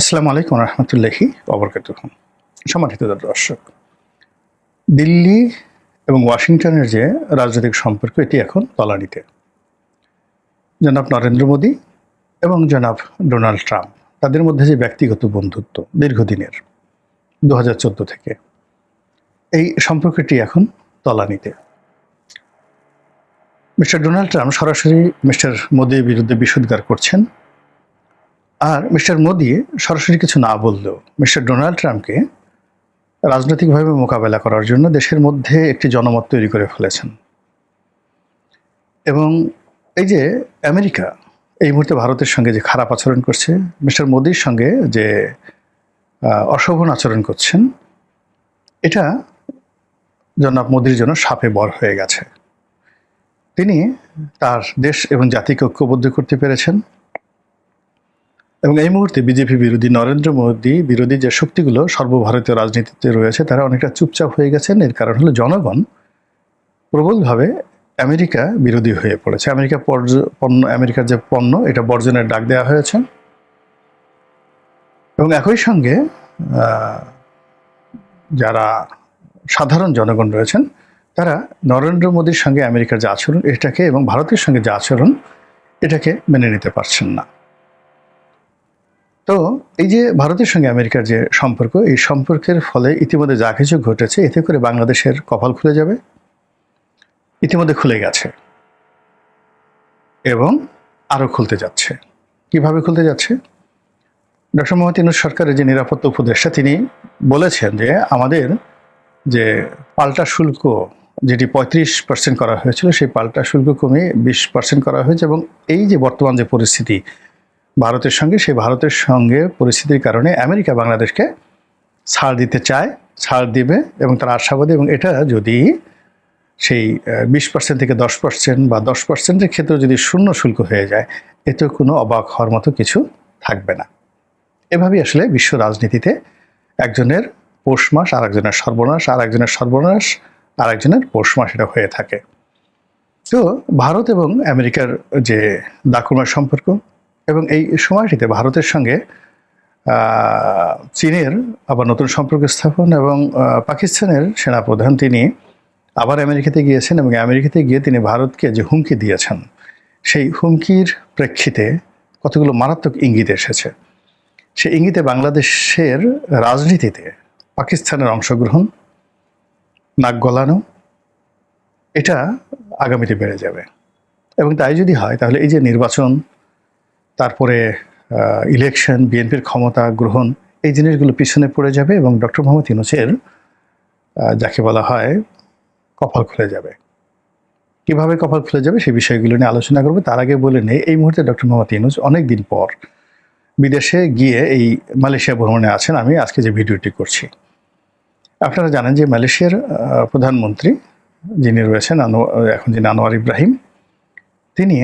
আসসালামু আলাইকুম রহমতুল্লাহি অবরকাত সম্মানিত দর্শক, দিল্লি এবং ওয়াশিংটনের যে রাজনৈতিক সম্পর্ক, এটি এখন তলানিতে। জনাব নরেন্দ্র মোদী এবং জনাব ডোনাল্ড ট্রাম্প, তাদের মধ্যে যে ব্যক্তিগত বন্ধুত্ব দীর্ঘদিনের দু হাজার চোদ্দ থেকে, এই সম্পর্কটি এখন তলানিতে। মিস্টার ডোনাল্ড ট্রাম্প সরাসরি মিস্টার মোদীর বিরুদ্ধে বিষোদ্গার করছেন। আর মিস্টার মোদি সরাসরি কিছু না বললেও মিস্টার ডোনাল্ড ট্রাম্পকে রাজনৈতিকভাবে মোকাবেলা করার জন্য দেশের মধ্যে একটি জনমত তৈরি করে ফেলেছেন। এবং এই যে আমেরিকা, এই মুহূর্তে ভারতের সঙ্গে যে খারাপ আচরণ করছে, মিস্টার মোদির সঙ্গে যে অশোভন আচরণ করছেন, এটা জনাব মোদির জন্য সাপে বর হয়ে গেছে। তিনি তার দেশ এবং জাতিকে ঐক্যবদ্ধ করতে পেরেছেন। এবং এই মুহূর্তে বিজেপি বিরোধী নরেন্দ্র মোদী বিরোধী যে শক্তিগুলো সর্বভারতীয় রাজনীতিতে রয়েছে, তারা অনেকটা চুপচাপ হয়ে গেছেন। এর কারণ হলো জনগণ প্রবলভাবে আমেরিকা বিরোধী হয়ে পড়েছে। আমেরিকা পণ্য, আমেরিকার যে পণ্য, এটা বর্জনের ডাক দেওয়া হয়েছে। এবং একই সঙ্গে যারা সাধারণ জনগণ রয়েছেন, তারা নরেন্দ্র মোদীর সঙ্গে আমেরিকার যে আচরণ, এটাকে এবং ভারতের সঙ্গে যে আচরণ, এটাকে মেনে নিতে পারছেন না। তো এই যে ভারতের সঙ্গে আমেরিকার যে সম্পর্ক, এই সম্পর্কের ফলে ইতিমধ্যে যা কিছু ঘটেছে, এতে করে বাংলাদেশের কপাল খুলে যাবে, ইতিমধ্যে খুলে গেছে এবং আরও খুলতে যাচ্ছে। কীভাবে খুলতে যাচ্ছে? ডক্টর মোহাম্মদ ইউনুস সরকারের যে নিরাপত্তা উপদেষ্টা, তিনি বলেছেন যে আমাদের যে পাল্টা শুল্ক, যেটি পঁয়ত্রিশ পার্সেন্ট করা হয়েছিল, সেই পাল্টা শুল্ক কমিয়ে বিশ পার্সেন্ট করা হয়েছে এবং এই যে বর্তমান যে পরিস্থিতি ভারতের সঙ্গে, সেই ভারতের সঙ্গে পরিস্থিতির কারণে আমেরিকা বাংলাদেশকে ছাড় দিতে চায়, ছাড় দিবে এবং তার আশাবাদী এবং এটা যদি সেই বিশ পার্সেন্ট থেকে দশ পার্সেন্ট বা দশ পার্সেন্টের ক্ষেত্রে যদি শূন্য শুল্ক হয়ে যায়, এতে কোনো অবাক হওয়ার মতো কিছু থাকবে না। এভাবেই আসলে বিশ্ব রাজনীতিতে একজনের পৌষ মাস আর একজনের সর্বনাশ আর একজনের সর্বনাশ আর একজনের পৌষ মাস এটা হয়ে থাকে। তো ভারত এবং আমেরিকার যে দাকুমার সম্পর্ক এবং এই সময়টিতে ভারতের সঙ্গে চীনের আবার নতুন সম্পর্ক স্থাপন এবং পাকিস্তানের সেনাপ্রধান তিনি আবার আমেরিকাতে গিয়েছেন এবং আমেরিকাতে গিয়ে তিনি ভারতকে যে হুমকি দিয়েছেন, সেই হুমকির প্রেক্ষিতে কতগুলো মারাত্মক ইঙ্গিত এসেছে। সেই ইঙ্গিতে বাংলাদেশের রাজনীতিতে পাকিস্তানের অংশগ্রহণ, নাক গলানো, এটা আগামীতে বেড়ে যাবে। এবং তাই যদি হয়, তাহলে এই যে নির্বাচন তারপরে ইলেকশন বিএনপির ক্ষমতা গ্রহণ, এই জিনিসগুলো পিছনে পড়ে যাবে এবং ডক্টর মোহাম্মদ ইউনুসের যাকে বলা হয় কপাল খুলে যাবে। কীভাবে কপাল খুলে যাবে সেই বিষয়গুলো নিয়ে আলোচনা করব। তার আগে বলে নেই, এই মুহূর্তে ডক্টর মোহাম্মদ ইউনুস অনেক দিন পর বিদেশে গিয়ে এই মালয়েশিয়া ভ্রমণে আছেন। আমি আজকে যে ভিডিওটি করছি, আপনারা জানেন যে মালয়েশিয়ার প্রধানমন্ত্রী যিনি রয়েছেন এখন যিনি আনোয়ার ইব্রাহিম তিনি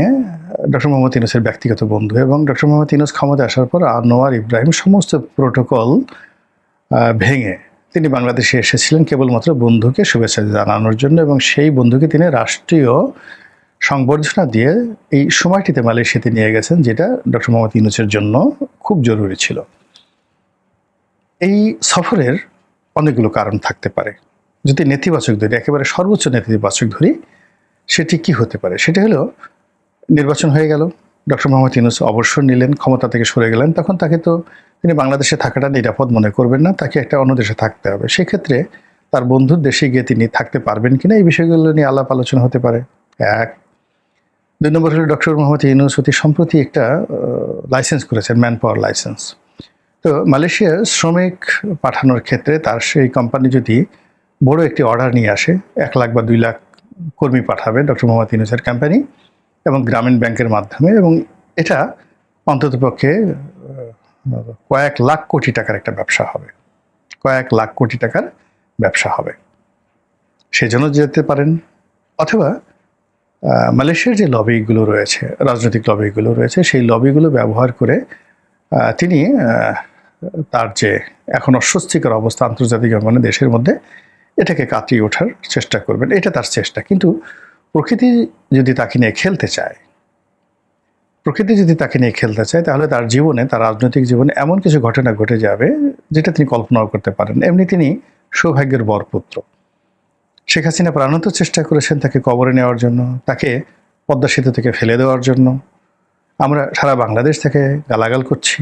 ডক্টর মোহাম্মদ ইউনুসের ব্যক্তিগত বন্ধু এবং ডক্টর মোহাম্মদ ইউনুস ক্ষমতায় আসার পর আনোয়ার ইব্রাহিম সমস্ত প্রোটোকল ভেঙে তিনি বাংলাদেশে এসেছিলেন কেবলমাত্র বন্ধুকে শুভেচ্ছা জানানোর জন্য এবং সেই বন্ধুকে তিনি রাষ্ট্রীয় সংবর্ধনা দিয়ে এই সময়টিতে মালয়েশিয়াতে নিয়ে গেছেন, যেটা ডক্টর মোহাম্মদ ইউনুসের জন্য খুব জরুরি ছিল। এই সফরের অনেকগুলো কারণ থাকতে পারে। যদি নেতিবাচক ধরি, একেবারে সর্বোচ্চ নেতিবাচক ধরি, সেটি কি হতে পারে? সেটি হলো নির্বাচন হয়ে গেল। ডক্টর মোহাম্মদ ইউনুস অবসর নিলেন, ক্ষমতা থেকে সরে গেলেন। তখন তাকে তো তিনি বাংলাদেশে থাকাটা নিরাপদ মনে করবেন না, তাকে একটা অন্য দেশে থাকতে হবে। সেক্ষেত্রে তার বন্ধুর দেশে গিয়ে তিনি থাকতে পারবেন কিনা এই বিষয়গুলো নিয়ে আলাপ আলোচনা হতে পারে। এক, দুই নম্বর হলো ডক্টর মোহাম্মদ ইউনুস অতি সম্প্রতি একটা লাইসেন্স করেছেন ম্যান পাওয়ার লাইসেন্স তো মালয়েশিয়ার শ্রমিক পাঠানোর ক্ষেত্রে তার সেই কোম্পানি যদি বড় একটি অর্ডার নিয়ে আসে, এক লাখ বা দুই লাখ কর্মী পাঠাবে ডক্টর মোহাম্মদ ইউনুসের কোম্পানি এবং গ্রামীণ ব্যাংকের মাধ্যমে এবং এটা অন্ততপক্ষে কয়েক লাখ কোটি টাকার একটা ব্যবসা হবে। কয়েক লাখ কোটি টাকার ব্যবসা হবে। সেজন্য যেতে পারেন। অথবা মালয়েশিয়ার যে লবিগুলো রয়েছে, রাজনৈতিক লবিগুলো রয়েছে, সেই লবিগুলো ব্যবহার করে তিনি তার যে এখন অস্বস্তিকর অবস্থা আন্তর্জাতিক অঙ্গনে দেশের মধ্যে, এটাকে কাটিয়ে ওঠার চেষ্টা করবেন। এটা তার চেষ্টা। কিন্তু প্রকৃতি যদি তাকে নিয়ে খেলতে চায়, প্রকৃতি যদি তাকে নিয়ে খেলতে চায়, তাহলে তার জীবনে, তার রাজনৈতিক জীবনে এমন কিছু ঘটনা ঘটে যাবে, যেটা তিনি কল্পনাও করতে পারেন। এমনি তিনি সৌভাগ্যের বরপুত্র। শেখ হাসিনা প্রাণত চেষ্টা করেছেন তাকে কবরে নেওয়ার জন্য, তাকে পদ্মা সেতু থেকে ফেলে দেওয়ার জন্য। আমরা সারা বাংলাদেশ থেকে গালাগাল করছি।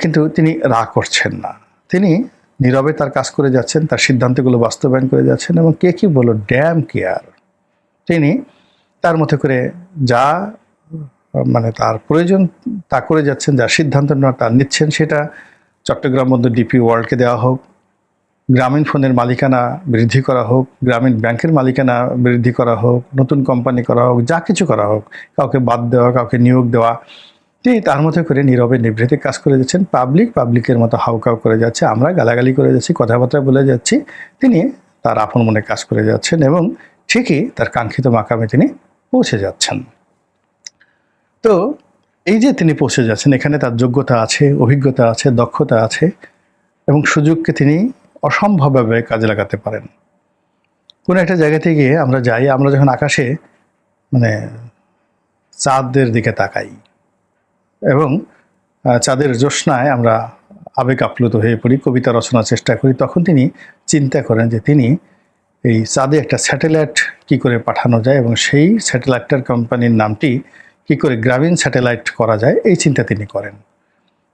কিন্তু তিনি রা করছেন না। তিনি নীরবে তার কাজ করে যাচ্ছেন, তার সিদ্ধান্তগুলো বাস্তবায়ন করে যাচ্ছেন এবং কে কি বলো ড্যাম কেয়ার তিনি তার মতো করে যা মানে তার প্রয়োজন তা করে যাচ্ছেন, যা সিদ্ধান্ত নেওয়া তা নিচ্ছেন, সেটা চট্টগ্রাম বন্দর ডিপি ওয়ার্ল্ডকে দেওয়া হোক, গ্রামীণ ফোনের মালিকানা বৃদ্ধি করা হোক, গ্রামীণ ব্যাংকের মালিকানা বৃদ্ধি করা হোক, নতুন কোম্পানি করা হোক, যা কিছু করা হোক, কাউকে বাদ দেওয়া, কাউকে নিয়োগ দেওয়া তিনি তার মতো করে নীরবে নিভৃতে কাজ করে যাচ্ছেন পাবলিক পাবলিকের মতো হাউকাউ করে যাচ্ছে, আমরা গালাগালি করে যাচ্ছি, কথাবার্তা বলে যাচ্ছি, তিনি তার আপন মনে কাজ করে যাচ্ছেন এবং ঠিকই তার কাঙ্ক্ষিত মাকামে তিনি পৌঁছে যাচ্ছেন। তো এই যে তিনি পৌঁছে যাচ্ছেন, এখানে তার যোগ্যতা আছে, অভিজ্ঞতা আছে, দক্ষতা আছে এবং সুযোগকে তিনি অসম্ভবভাবে কাজে লাগাতে পারেন। কোনো একটা জায়গাতে গিয়ে আমরা যাই, আমরা যখন আকাশে মানে চাঁদের দিকে তাকাই এবং চাঁদের জ্যোৎস্নায় আমরা আবেগ আপ্লুত হয়ে পড়ি, কবিতা রচনার চেষ্টা করি, তখন তিনি চিন্তা করেন যে তিনি এই চাঁদে একটা স্যাটেলাইট কি করে পাঠানো যায় এবং সেই স্যাটেলাইটটার কোম্পানির নামটি কি করে গ্রামীণ স্যাটেলাইট করা যায়, এই চিন্তা তিনি করেন।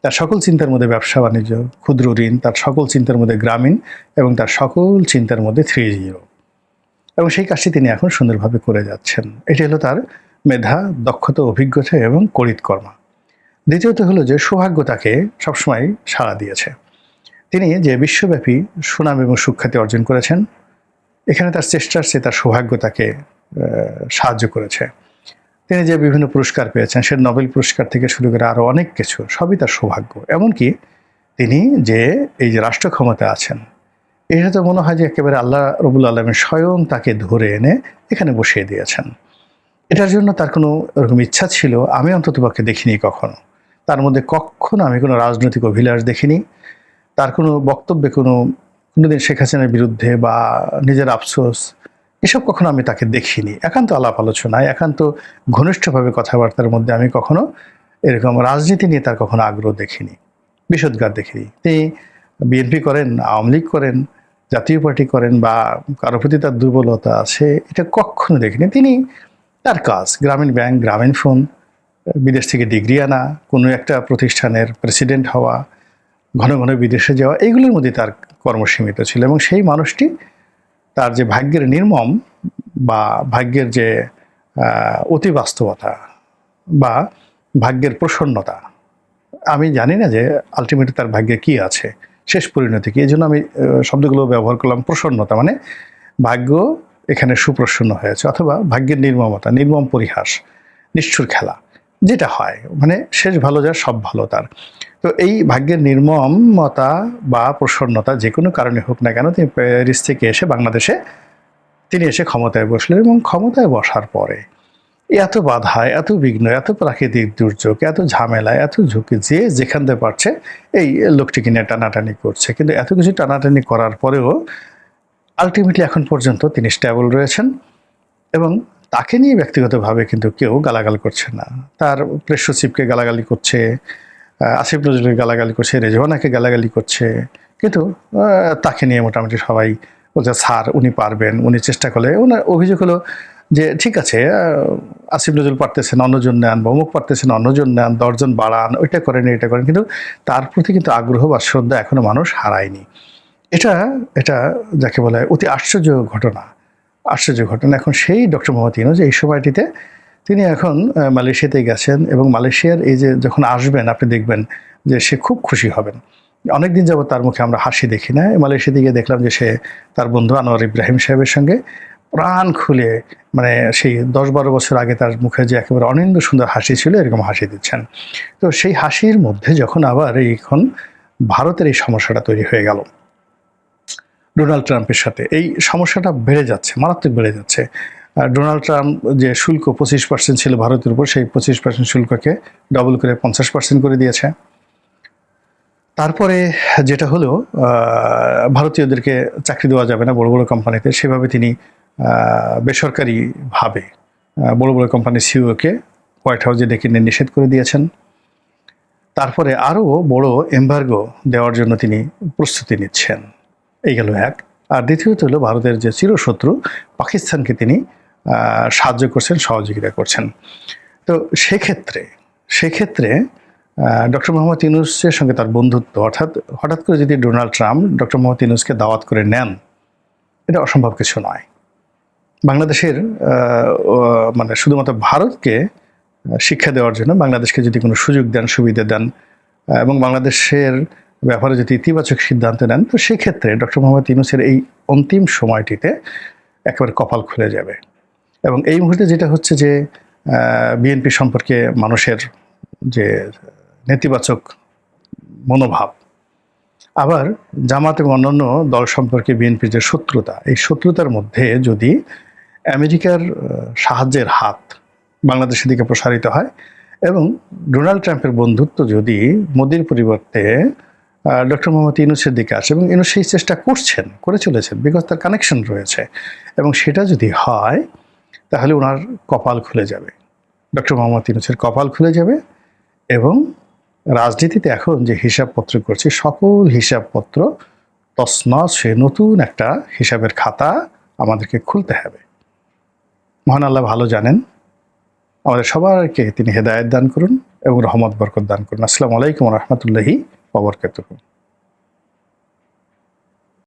তার সকল চিন্তার মধ্যে ব্যবসা বাণিজ্য, ক্ষুদ্র ঋণ, তার সকল চিন্তার মধ্যে গ্রামীণ এবং তার সকল চিন্তার মধ্যে থ্রি জিরো এবং সেই কাজটি তিনি এখন সুন্দরভাবে করে যাচ্ছেন। এটি হলো তার মেধা, দক্ষতা, অভিজ্ঞতা এবং করিতকর্মা দ্বিতীয়ত হলো যে সৌভাগ্য তাকে সবসময় সাড়া দিয়েছে। তিনি যে বিশ্বব্যাপী সুনাম এবং সুখ্যাতি অর্জন করেছেন এখানে তার চেষ্টার চেয়ে তার সৌভাগ্য তাকে সাহায্য করেছে। তিনি যে বিভিন্ন পুরস্কার পেয়েছেন, সে নোবেল পুরস্কার থেকে শুরু করে আরও অনেক কিছু, সবই তার সৌভাগ্য। এমনকি তিনি যে এই যে রাষ্ট্র ক্ষমতা আছেন, এটা তো মনে হয় যে একেবারে আল্লাহ রবুল আলমের স্বয়ং তাকে ধরে এনে এখানে বসিয়ে দিয়েছেন। এটার জন্য তার কোনো ওরকম ইচ্ছা ছিল? আমি অন্তত অন্ততপক্ষে দেখিনি কখনো। তার মধ্যে কখনো আমি কোনো রাজনৈতিক অভিলাষ দেখিনি। তার কোনো বক্তব্যে কোনো কোনোদিন শেখ হাসিনার বিরুদ্ধে বা নিজের আফসোস, এসব কখনো আমি তাকে দেখিনি। একান্ত আলাপ আলোচনায়, একান্ত ঘনিষ্ঠভাবে কথাবার্তার মধ্যে আমি কখনো এরকম রাজনীতি নিয়ে তার কখনো আগ্রহ দেখিনি, বিষোদ্গার দেখিনি। তিনি বিএনপি করেন, আওয়ামী লীগ করেন, জাতীয় পার্টি করেন বা কারও প্রতি তার দুর্বলতা আছে, এটা কখনো দেখিনি। তিনি তার কাজ, গ্রামীণ ব্যাংক, গ্রামীণ ফোন, বিদেশ থেকে ডিগ্রি আনা, কোনো একটা প্রতিষ্ঠানের প্রেসিডেন্ট হওয়া ঘন ঘন বিদেশে যাওয়া এইগুলোর মধ্যে তার কর্মসীমিত ছিল এবং সেই মানুষটি তার যে ভাগ্যের নির্মম বা ভাগ্যের যে অতি বাস্তবতা বা ভাগ্যের প্রসন্নতা, আমি জানি না যে আলটিমেটলি তার ভাগ্যে কি আছে, শেষ পরিণতি কি এই জন্য আমি শব্দগুলো ব্যবহার করলাম প্রসন্নতা মানে ভাগ্য এখানে সুপ্রসন্ন হয়েছে অথবা ভাগ্যের নির্মমতা, নির্মম পরিহাস, নিষ্ঠুর খেলা, যেটা হয় মানে শেষ ভালো যার, সব ভালো তার। তো এই ভাগ্যের নির্মমতা বা প্রসন্নতা যে কোনো কারণে হোক না কেন তিনি প্যারিস থেকে এসে বাংলাদেশে তিনি এসে ক্ষমতায় বসলেন এবং ক্ষমতায় বসার পরে এত বাধা, এত বিঘ্ন, এত প্রাকৃতিক দুর্যোগ, এত ঝামেলা, এত ঝুঁকি যে যেখান থেকে পারছে এই লোকটিকে নিয়ে টানাটানি করছে। কিন্তু এত কিছু টানাটানি করার পরেও আলটিমেটলি এখন পর্যন্ত তিনি স্ট্যাবল রয়েছেন এবং তাকে নিয়ে ব্যক্তিগতভাবে কিন্তু কেউ গালাগাল করছে না। তার প্রেস সচিবকে গালাগালি করছে আসিফ নজরুলকে গালাগালি করছে রেজওয়ানাকে গালাগালি করছে। কিন্তু তাকে নিয়ে মোটামুটি সবাই বলছে, স্যার, উনি পারবেন। উনি চেষ্টা করলে ওনার অভিযোগ হলো যে, ঠিক আছে আসিফ নজরুল পারতেছেন অন্যজন নেন বা অমুক পারতেছেন অন্যজন নেন, দশজন বাড়ান, ওইটা করেন, এটা করেন। কিন্তু তার প্রতি কিন্তু আগ্রহ বা শ্রদ্ধা এখনও মানুষ হারায়নি। এটা এটা যাকে বলা হয় অতি আশ্চর্য ঘটনা। আশ্চর্য ঘটনা। এখন সেই ডক্টর মোহাম্মদ ইউনুস এই সময়টিতে তিনি এখন মালয়েশিয়াতে গেছেন এবং মালয়েশিয়ার এই যে যখন আসবেন, আপনি দেখবেন যে সে খুব খুশি হবেন। অনেকদিন যাবত তার মুখে আমরা হাসি দেখি না। মালয়েশিয়াতে গিয়ে দেখলাম যে সে তার বন্ধু আনোয়ার ইব্রাহিম সাহেবের সঙ্গে প্রাণ খুলে মানে সেই দশ বারো বছর আগে তার মুখে যে একেবারে অনিন্দ সুন্দর হাসি ছিল, এরকম হাসি দিচ্ছেন। তো সেই হাসির মধ্যে যখন আবার এই এখন ভারতের এই সমস্যাটা তৈরি হয়ে গেল, ডোনাল্ড ট্রাম্পের সাথে, এই সমস্যাটা বেড়ে যাচ্ছে, মারাত্মক বেড়ে যাচ্ছে। ডোনাল্ড ট্রাম্প যে শুল্ক পঁচিশ পার্সেন্ট ছিল ভারতের উপর, সেই পঁচিশ পার্সেন্ট শুল্ককে ডবল করে পঞ্চাশ পার্সেন্ট করে দিয়েছে। তারপরে যেটা হলো ভারতীয়দেরকে চাকরি দেওয়া যাবে না বড় বড় কোম্পানিতে, সেভাবে তিনি বেসরকারিভাবে বড় বড় কোম্পানির সিইওকে হোয়াইট হাউসে ডেকে নিয়ে নিষেধ করে দিয়েছেন। তারপরে আরও বড় এম্বার্গো দেওয়ার জন্য তিনি প্রস্তুতি নিচ্ছেন। এই গেল এক। আর দ্বিতীয়ত হলো, ভারতের যে চিরশত্রু, পাকিস্তানকে তিনি সাহায্য করছেন, সহযোগিতা করছেন। তো সেক্ষেত্রে সেক্ষেত্রে ডক্টর মোহাম্মদ ইউনুসের সঙ্গে তার বন্ধুত্ব, অর্থাৎ হঠাৎ করে যদি ডোনাল্ড ট্রাম্প ডক্টর মোহাম্মদ ইউনুসকে দাওয়াত করে নেন, এটা অসম্ভব কিছু নয়। বাংলাদেশের মানে শুধুমাত্র ভারতকে শিক্ষা দেওয়ার জন্য বাংলাদেশকে যদি কোনো সুযোগ দেন, সুবিধা দেন এবং বাংলাদেশের ব্যাপারে যদি ইতিবাচক সিদ্ধান্ত নেন, তো সেক্ষেত্রে ডক্টর মোহাম্মদ ইউনুসের এই অন্তিম সময়টিতে একেবারে কপাল খুলে যাবে। এবং এই মুহূর্তে যেটা হচ্ছে যে বিএনপি সম্পর্কে মানুষের যে নেতিবাচক মনোভাব, আবার জামাত এবং অন্যান্য দল সম্পর্কে বিএনপির যে শত্রুতা, এই শত্রুতার মধ্যে যদি আমেরিকার সাহায্যের হাত বাংলাদেশের দিকে প্রসারিত হয় এবং ডোনাল্ড ট্রাম্পের বন্ধুত্ব যদি মোদির পরিবর্তে ডক্টর মোহাম্মদ ইনুসের দিকে আসে এবং ইউনুস সেই চেষ্টা করছেন, করে চলেছেন বিকজ তার কানেকশন রয়েছে এবং সেটা যদি হয় তাহলে ওনার কপাল খুলে যাবে। ডক্টর মোহাম্মদ ইউনুসের কপাল খুলে যাবে এবং রাজনীতিতে এখন যে হিসাবপত্র করছে, সকল হিসাবপত্র তসনস সে নতুন একটা হিসাবের খাতা আমাদেরকে খুলতে হবে। মহান আল্লাহ ভালো জানেন, আমাদের সবাইকে তিনি হেদায়েত দান করুন এবং রহমত বরকত দান করুন। আসসালামু আলাইকুম রহমতুল্লাহি ওবরকাতুহ